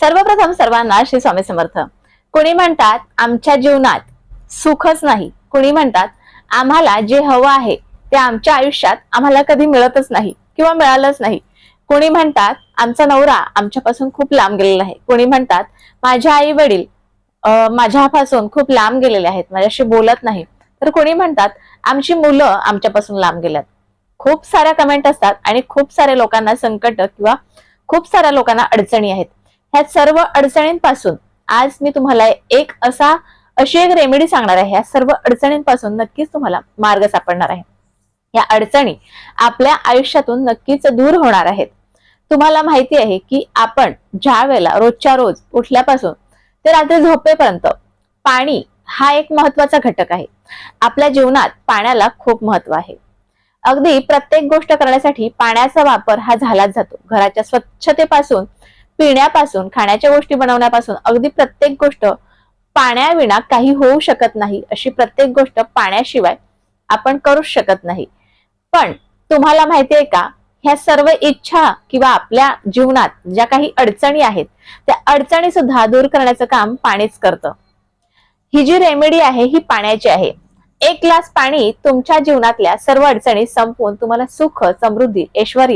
सर्वप्रथम सर्वांना श्री स्वामी समर्थ. कुणी म्हणतात आमच्या जीवनात सुखच नाही. कुणी म्हणतात आम्हाला जे हवं आहे ते आमच्या आयुष्यात आम्हाला कधी मिळतच नाही किंवा मिळालंच नाही. कोणी म्हणतात आमचा नवरा आमच्यापासून खूप लांब गेलेला आहे. कोणी म्हणतात माझे आई वडील माझ्यापासून खूप लांब गेलेले आहेत माझ्याशी बोलत नाही. तर कोणी म्हणतात आमची मुलं आमच्यापासून लांब गेल्यात. खूप साऱ्या कमेंट असतात आणि खूप साऱ्या लोकांना संकट किंवा खूप साऱ्या लोकांना अडचणी आहेत. ह्या सर्व अडचणींपासून आज मी तुम्हाला एक असा अशी एक रेमेडी सांगणार आहे. ह्या सर्व अडचणींपासून नक्कीच तुम्हाला मार्ग सापडणार आहे. या अडचणी आपल्या आयुष्यातून नक्कीच दूर होणार आहेत. तुम्हाला माहिती आहे की आपण ज्या वेळेला रोजच्या रोज उठल्यापासून ते रात्री झोपेपर्यंत पाणी हा एक महत्त्वाचा घटक आहे. आपल्या जीवनात पाण्याला खूप महत्त्व आहे. अगदी प्रत्येक गोष्ट करण्यासाठी पाण्याचा वापर हा झालाच जातो. घराच्या स्वच्छतेपासून पिण्यापासून खाण्याच्या गोष्टी बनवण्यापासून अगदी प्रत्येक गोष्ट पाण्याविना काही होऊ शकत नाही अशी प्रत्येक गोष्ट पाण्याशिवाय आपण करूच शकत नाही. पण तुम्हाला माहिती आहे का ह्या सर्व इच्छा किंवा आपल्या जीवनात ज्या काही अडचणी आहेत त्या अडचणी सुद्धा दूर करण्याचं काम पाणीच करतं. ही जी रेमेडी आहे ही पाण्याची आहे. एक ग्लास पाणी तुमच्या जीवनातल्या सर्व अडचणी संपवून तुम्हाला सुख समृद्धी ऐश्वर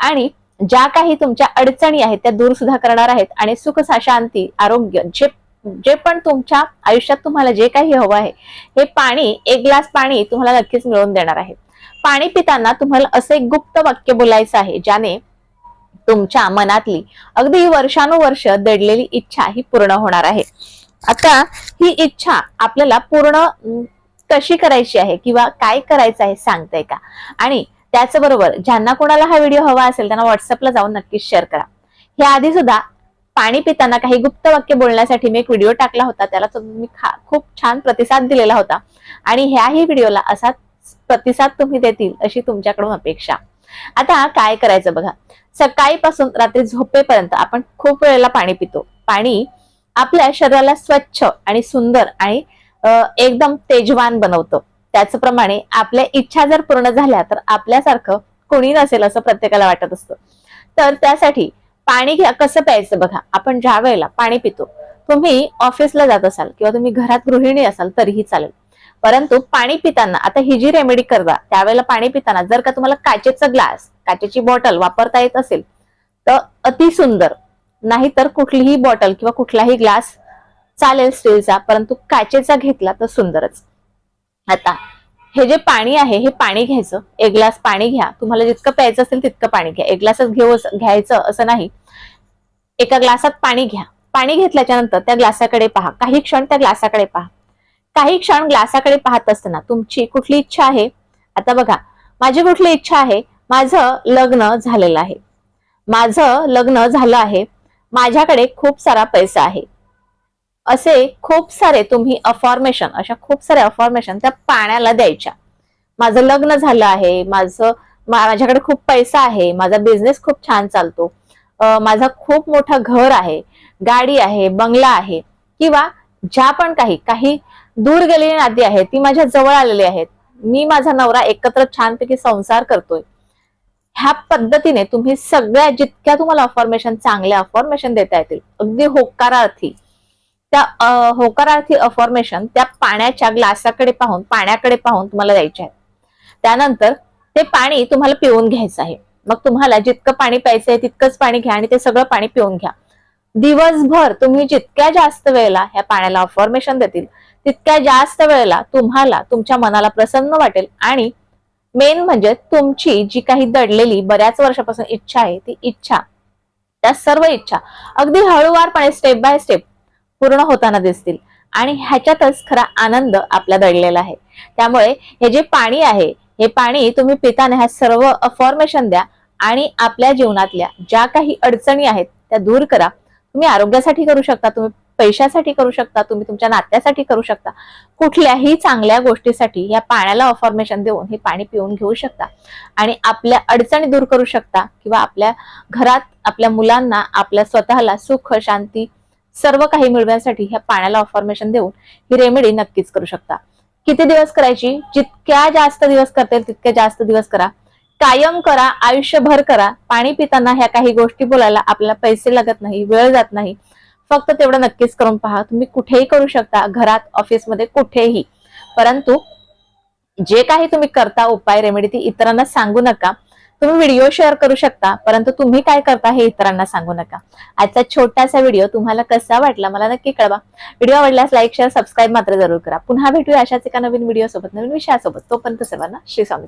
आणि ज्या काही तुमच्या अडचणी आहेत त्या दूर सुद्धा करणार आहेत आणि सुख शांती आरोग्य जे जे पण तुमच्या आयुष्यात तुम्हाला जे काही हवं आहे हे पाणी एक ग्लास पाणी तुम्हाला नक्कीच मिळवून देणार आहे. पाणी पिताना तुम्हाला असं एक गुप्त वाक्य बोलायचं आहे ज्याने तुमच्या मनातली अगदी वर्षानुवर्ष दडलेली इच्छा ही पूर्ण होणार आहे. आता ही इच्छा आपल्याला पूर्ण कशी करायची आहे किंवा काय करायचं आहे सांगताय का? आणि त्याचबरोबर ज्यांना कोणाला हा व्हिडिओ हवा असेल त्यांना व्हॉट्सअपला जाऊन नक्कीच शेअर करा. हे आधी सुद्धा पाणी पिताना काही गुप्त वाक्य बोलण्यासाठी मी एक व्हिडिओ टाकला होता. त्याला तुम्ही खूप छान प्रतिसाद दिलेला होता. आणि ह्याही व्हिडिओला असा प्रतिसाद तुम्ही देतील अशी तुमच्याकडून अपेक्षा. आता काय करायचं बघा. सकाळीपासून रात्री झोपेपर्यंत आपण खूप वेळेला पाणी पितो. पाणी आपल्या शरीराला स्वच्छ आणि सुंदर आणि एकदम तेजवान बनवतं. त्याचप्रमाणे आपल्या इच्छा जर पूर्ण झाल्या तर आपल्यासारखं कोणी नसेल असं प्रत्येकाला वाटत असतं. तर त्यासाठी पाणी घ्या कसं प्यायचं बघा. आपण ज्या वेळेला पाणी पितो तुम्ही ऑफिसला जात असाल किंवा तुम्ही घरात गृहिणी असाल तरीही चालेल. परंतु पाणी पिताना आता ही जी रेमेडी करता त्यावेळेला पाणी पिताना जर का तुम्हाला काचेचा ग्लास काचेची बॉटल वापरता येत असेल तर अति सुंदर. नाहीतर कुठलीही बॉटल किंवा कुठलाही ग्लास चालेल स्टीलचा परंतु काचेचा घेतला तर सुंदरच. आता हे जे पाणी आहे हे पाणी घ्यायचं. एक ग्लास पाणी घ्या. तुम्हाला जितकं प्यायचं असेल तितकं पाणी घ्या. एक ग्लासच घेऊ घ्यायचं असं नाही. एका ग्लासात पाणी घ्या. पाणी घेतल्याच्या नंतर त्या ग्लासाकडे पहा. काही क्षण त्या ग्लासाकडे पहा. काही क्षण ग्लासाकडे पाहत असताना तुमची कुठली इच्छा आहे? आता बघा. माझी कुठली इच्छा आहे? माझं लग्न झालेलं आहे. माझं लग्न झालं आहे. माझ्याकडे खूप सारा पैसा आहे. असे खूप सारे तुम्ही अफॉर्मेशन अशा खूप साऱ्या अफॉर्मेशन त्या पाण्याला द्यायच्या. माझं लग्न झालं आहे माझं माझ्याकडे खूप पैसा आहे माझा बिझनेस खूप छान चालतो. माझा खूप मोठं घर आहे गाडी आहे बंगला आहे किंवा ज्या पण काही काही दूर गेलेली नाती आहेत ती माझ्या जवळ आलेली आहेत मी माझा नवरा एकत्र छानपैकी संसार करतोय. ह्या पद्धतीने तुम्ही सगळ्या जितक्या तुम्हाला अफॉर्मेशन चांगल्या अफॉर्मेशन देता येतील अगदी होकारार्थी त्या होकारार्थी अफॉर्मेशन त्या पाण्याच्या ग्लासाकडे पाहून पाण्याकडे पाहून तुम्हाला द्यायचे आहे त्यानंतर ते पाणी तुम्हाला पिऊन घ्यायचं आहे. मग तुम्हाला जितकं पाणी प्यायचं आहे तितकंच पाणी घ्या आणि ते सगळं पाणी पिऊन घ्या. दिवसभर तुम्ही जितक्या जास्त वेळेला ह्या पाण्याला अफॉर्मेशन देतील तितक्या जास्त वेळेला तुम्हाला तुमच्या मनाला प्रसन्न वाटेल आणि मेन म्हणजे तुमची जी काही दडलेली बऱ्याच वर्षापासून इच्छा आहे ती इच्छा त्या सर्व इच्छा अगदी हळूवारपणे स्टेप बाय स्टेप पूर्ण होताना दिसतील. आणि ह्याच्यातच खरा आनंद आपला दडलेला आहे. त्यामुळे हे जे पाणी आहे हे पाणी तुम्ही पिताना ह्या सर्व अफॉर्मेशन द्या आणि आपल्या जीवनातल्या ज्या काही अडचणी आहेत त्या दूर करा. तुम्ही आरोग्यासाठी करू शकता तुम्ही पैशासाठी करू शकता तुम्ही तुमच्या नात्यासाठी करू शकता. कुठल्याही चांगल्या गोष्टीसाठी या पाण्याला अफॉर्मेशन देऊन हे पाणी पिऊन घेऊ शकता. आणि आपल्या अडचणी दूर करू शकता किंवा आपल्या घरात आपल्या मुलांना आपल्या स्वतःला सुख शांती सर्व काही मिळवण्यासाठी ह्या पाण्याला ऑफॉर्मेशन देऊन ही रेमेडी नक्कीच करू शकता. किती दिवस करायची? जितक्या जास्त दिवस करता येईल तितक्या जास्त दिवस करा. कायम करा आयुष्यभर करा. पाणी पिताना ह्या काही गोष्टी बोलायला आपल्याला पैसे लागत नाही वेळ जात नाही. फक्त तेवढं नक्कीच करून पहा. तुम्ही कुठेही करू शकता घरात ऑफिसमध्ये कुठेही. परंतु जे काही तुम्ही करता उपाय रेमेडी ती इतरांना सांगू नका. तुम्ही व्हिडिओ शेअर करू शकता परंतु तुम्ही काय करता हे इतरांना सांगू नका. आजचा छोटासा व्हिडिओ तुम्हाला कसा वाटला मला नक्की कळवा. व्हिडिओ आवडल्यास लाईक शेअर सबस्क्राईब मात्र जरूर करा. पुन्हा भेटूया अशाच एका नवीन व्हिडिओ सोबत नवीन विषयासोबत. तोपर्यंत सर्वांना श्री स्वामी